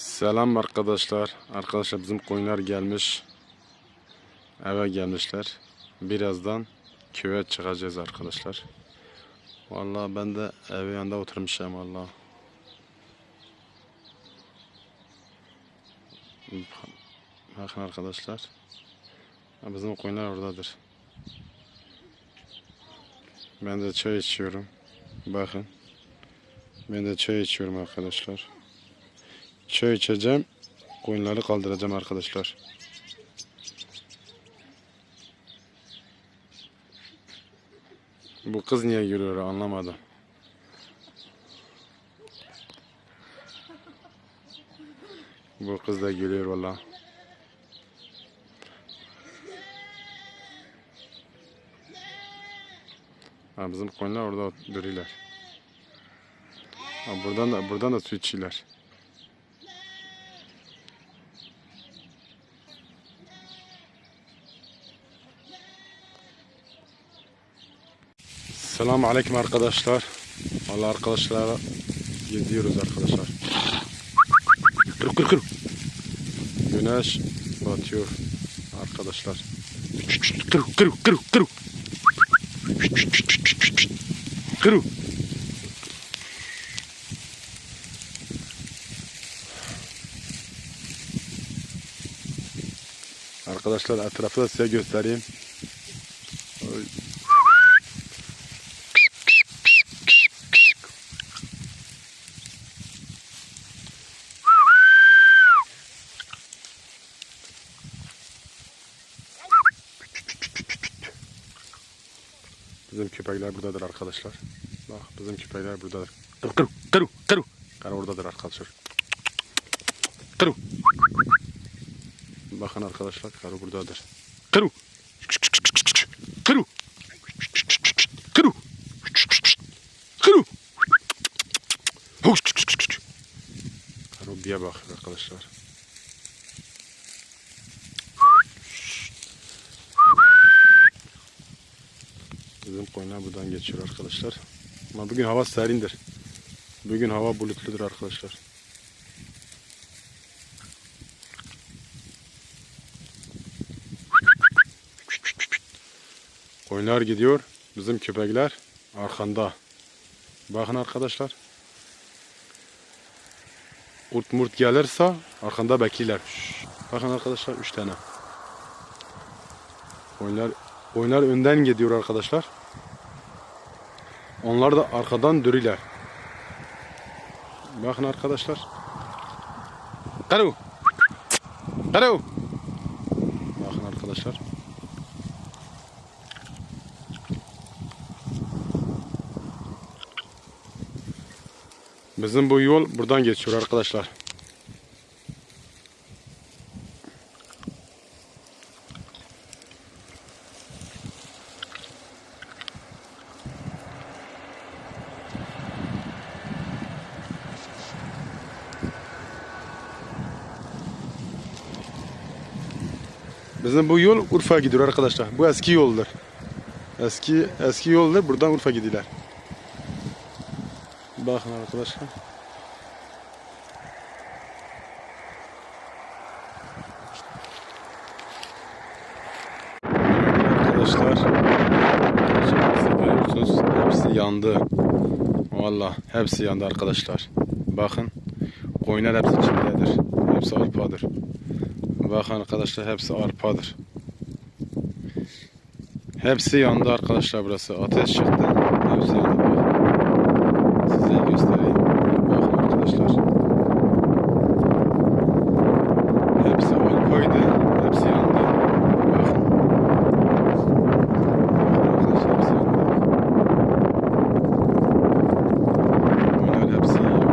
Selam arkadaşlar. Arkadaşlar bizim koyunlar gelmiş. Eve gelmişler. Birazdan köye çıkacağız arkadaşlar. Vallahi ben de ev yanında oturmuşum vallahi. Bakın arkadaşlar. Bizim koyunlar oradadır. Ben de çay içiyorum. Bakın. Ben de çay içiyorum arkadaşlar. Çay içeceğim. Koyunları kaldıracağım arkadaşlar. Bu kız niye gülüyor anlamadım. Bu kız da gülüyor valla. Bizim koyunlar orada duruyorlar. Buradan da buradan da su içiyorlar. Selamun Aleyküm arkadaşlar. Valla arkadaşlar gidiyoruz arkadaşlar. Kır kır kır. Güneş batıyor arkadaşlar. Kır kır kır kır. Kır. Arkadaşlar etrafı da size göstereyim. Bizim köpekler buradadır arkadaşlar. Bak bizim köpekler buradadır. Kır kır kır kır. Kar oradadır arkadaşlar. Kır. Bakın arkadaşlar karı buradadır. Kır. Kır. Kır. Kır. Karı bir bakıyor arkadaşlar. Bizim koyunlar buradan geçiyor arkadaşlar. Ama bugün hava serindir. Bugün hava bulutludur arkadaşlar. Koyunlar gidiyor. Bizim köpekler arkanda. Bakın arkadaşlar. Kurt murt gelirse arkanda bekliler. Bakın arkadaşlar 3 tane. Koyunlar, koyunlar önden gidiyor arkadaşlar. Onlar da arkadan dürüler. Bakın arkadaşlar. Karu. Karu. Bakın arkadaşlar. Bizim bu yol buradan geçiyor arkadaşlar. Bizim bu yol Urfa gidiyor arkadaşlar. Bu eski yoldur. Eski eski yoldur. Buradan Urfa gidiyorlar. Bakın arkadaşlar. Arkadaşlar. Görüyorsunuz hepsi yandı. Valla hepsi yandı arkadaşlar. Bakın koyunlar hepsi çimdedir. Hepsi arpadır. Bakın arkadaşlar hepsi arpadır. Hepsi yandı arkadaşlar burası. Ateş çıktı. Hepsi yandı. Size göstereyim. Bakın arkadaşlar. Hepsi arpaydı. Hepsi yandı. Bakın. Bakın arkadaşlar hepsi yandı. Bunlar hepsi yandı.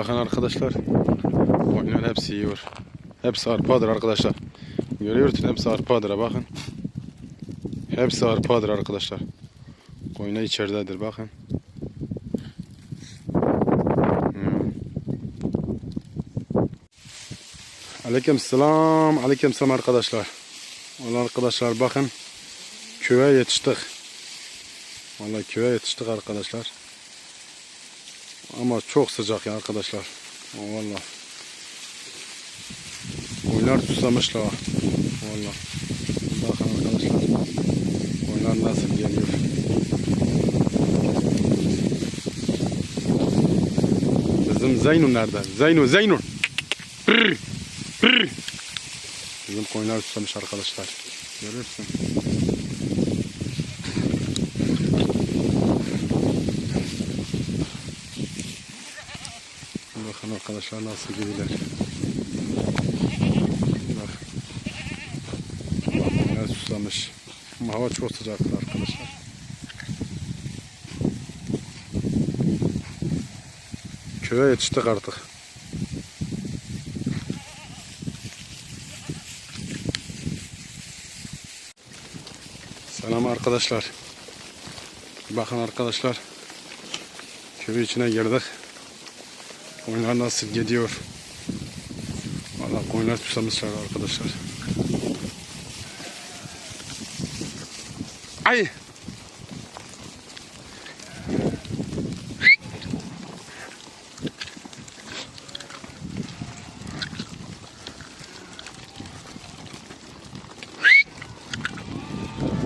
Bakın arkadaşlar. Koyunlar hepsi yiyor. Hepsi arpadır arkadaşlar. Görüyorsunuz hepsi arpadır bakın. Hepsi arpadır arkadaşlar. Koyunlar içeridedir bakın. Hmm. Aleyküm selam. Aleyküm selam arkadaşlar. Vallahi arkadaşlar bakın. Köye yetiştik. Vallahi köye yetiştik arkadaşlar. Ama çok sıcak ya arkadaşlar. Vallahi. Oylar susamışlar. Vallahi. Bakın arkadaşlar. Oylar nasıl geliyor. Bizim Zeynun nerede? Zeynun, Zeynun. Bizim koyunlar susamış arkadaşlar. Görürsün. Bakın arkadaşlar nasıl gidiyorlar. Bak. Koyunlar susamış. Ama hava çok sıcak arkadaşlar. Köye yetiştik artık. Selam arkadaşlar. Bakın arkadaşlar. Köy içine girdik. Koyunlar nasıl gidiyor. Valla koyunlar susamışlar arkadaşlar. Ay!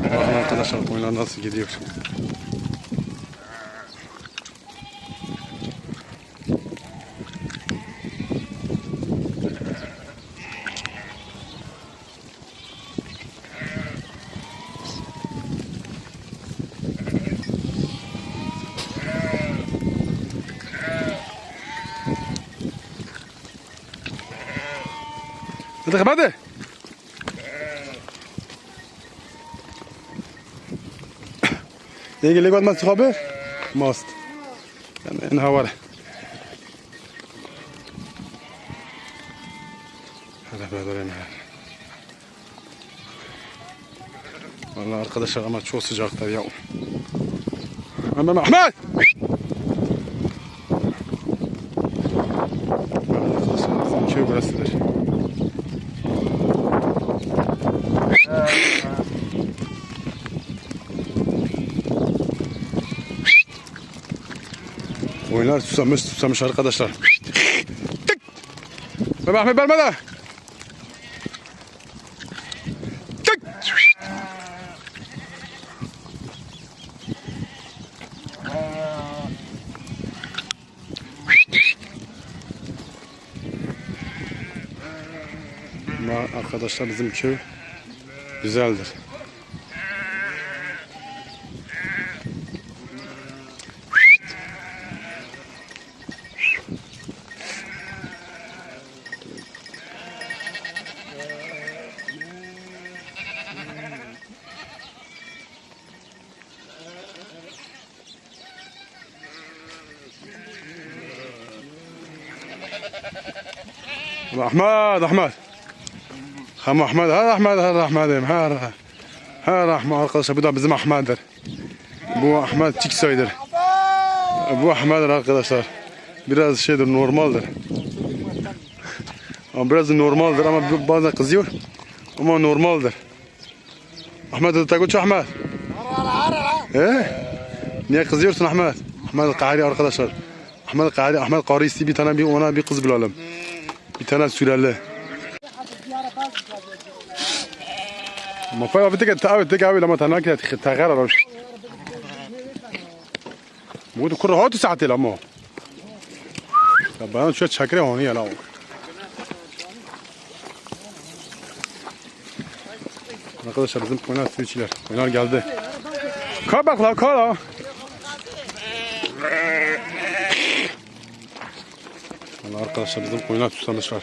Bakın arkadaşlar koyunlar nasıl gidiyor. الغبادة ديك اللي قد ما تخبي؟ ماست. نهاور هذا بعد ولا نهار والله أرقد الشغل ما تشوف سجارة اليوم أمام أحمد! شوف بس ليش Oyunlar susamış susamış arkadaşlar. Mehmet Ahmet. Tık! Ama arkadaşlar bizim köy güzeldir. احمد احمد خم احمد هذا احمد هذا احمد هذا هذا احمد arkadaşlar bu da bizim Ahmet'dir. Bu Ahmet Çiksoy'dur. Bu Ahmet'dir arkadaşlar. Biraz şeydir normaldir. Ama biraz normaldir ama bazen kızıyor. Ama normaldir. Ahmet de takut Ahmet. Ee? Niye kızıyorsun Ahmet? Ahmet Kahri arkadaşlar. Ahmet Kahri, Ahmet Karisi bir tane bir ona bir kız bulalım. Bir tane süreli. ما فاهم بدك تقاوي تقاوي لما تناك تغير مو كل هاتو ساعتي لما طب أنا شوية شاكري هون يا لاو Arkadaşlar bizim koyunlar su içiler. Koyunlar geldi. Kal bak la kal la. Vallahi arkadaşlar bizim koyunlar susamışlar.